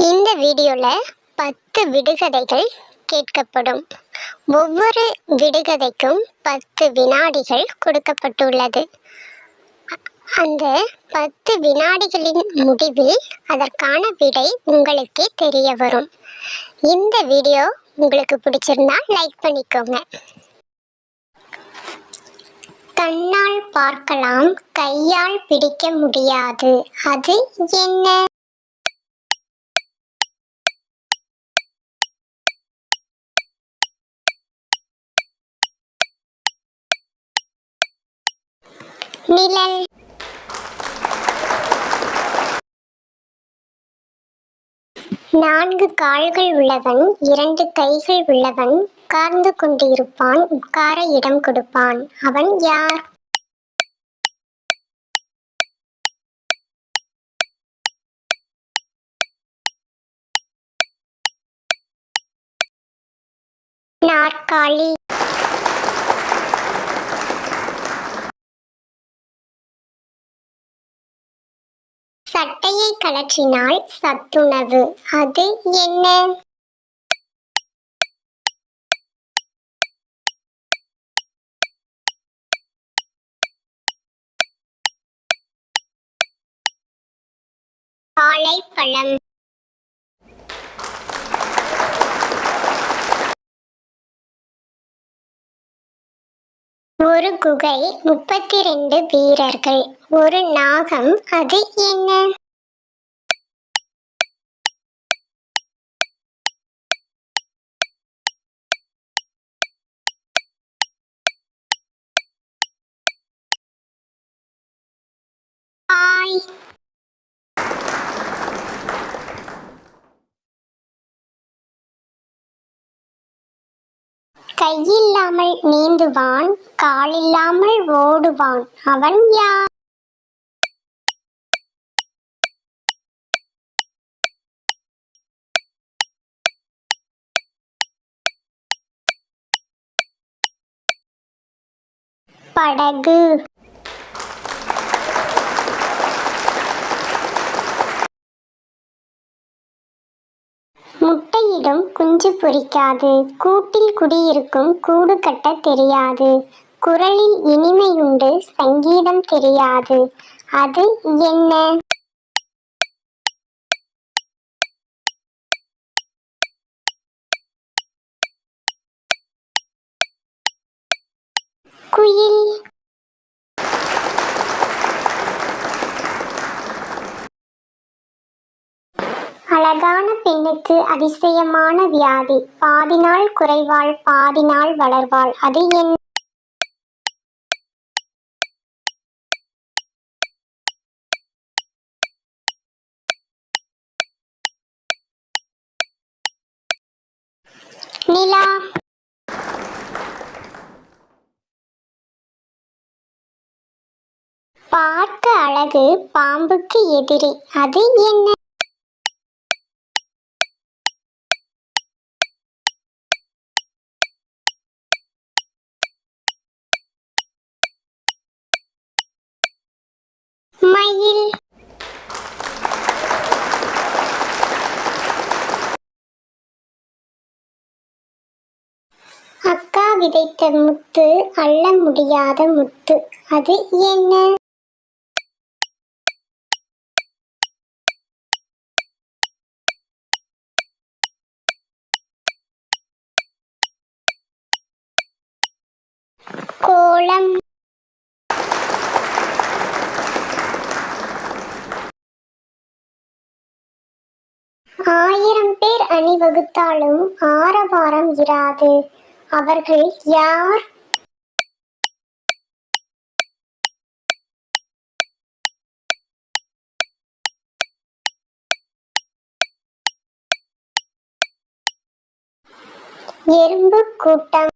இந்த வீடியோவில் பத்து விடுகதைகள் கேட்கப்படும். ஒவ்வொரு விடுகதைக்கும் பத்து வினாடிகள் கொடுக்கப்பட்டுள்ளது. அந்த பத்து வினாடிகளின் முடிவில் அதற்கான விடை உங்களுக்கே தெரிய வரும். இந்த வீடியோ உங்களுக்கு பிடிச்சிருந்தா லைக் பண்ணிக்கோங்க. கண்ணால் பார்க்கலாம் கையால் பிடிக்க முடியாது. அது என்ன? நிழல் நான்கு கால்கள் உள்ளவன் இரண்டு கைகள் உள்ளவன் உட்கார்ந்து கொண்டிருப்பான் உட்கார இடம் கொடுப்பான். அவன் யார்? நாற்காலி. சட்டையை கலற்றினால் சத்துணவு. அது என்ன? வாழைப்பழம். ஒரு குகை முப்பத்தி ரெண்டு வீரர்கள் ஒரு நாகம் அது என்ன Bye. கையில்லாமல் நீந்துவான் காலில்லாமல் ஓடுவான். அவன் யார்? படகு. முட்டையிடும் குஞ்சு பொறிக்காது. கூட்டில் குடியிருக்கும் கூடு கட்ட தெரியாது. குரலில் இனிமையுண்டு சங்கீதம் தெரியாது. அது என்ன? குயில் அழகான பெண்ணுக்கு அதிசயமான வியாதி. பாதி நாள் குறைவாள் பாதி நாள் வளர்வாள். அது என்ன நிலா. பார்க்க அழகு பாம்புக்கு எதிரி. அது என்ன? விதைத்த முத்து அள்ள முடியாத முத்து. அது என்ன? கோலம். ஆயிரம் பேர் அணிவகுத்தாலும் ஆரவாரம் இராது. அவர்கள் யார்? எறும்பு கூட்டம்.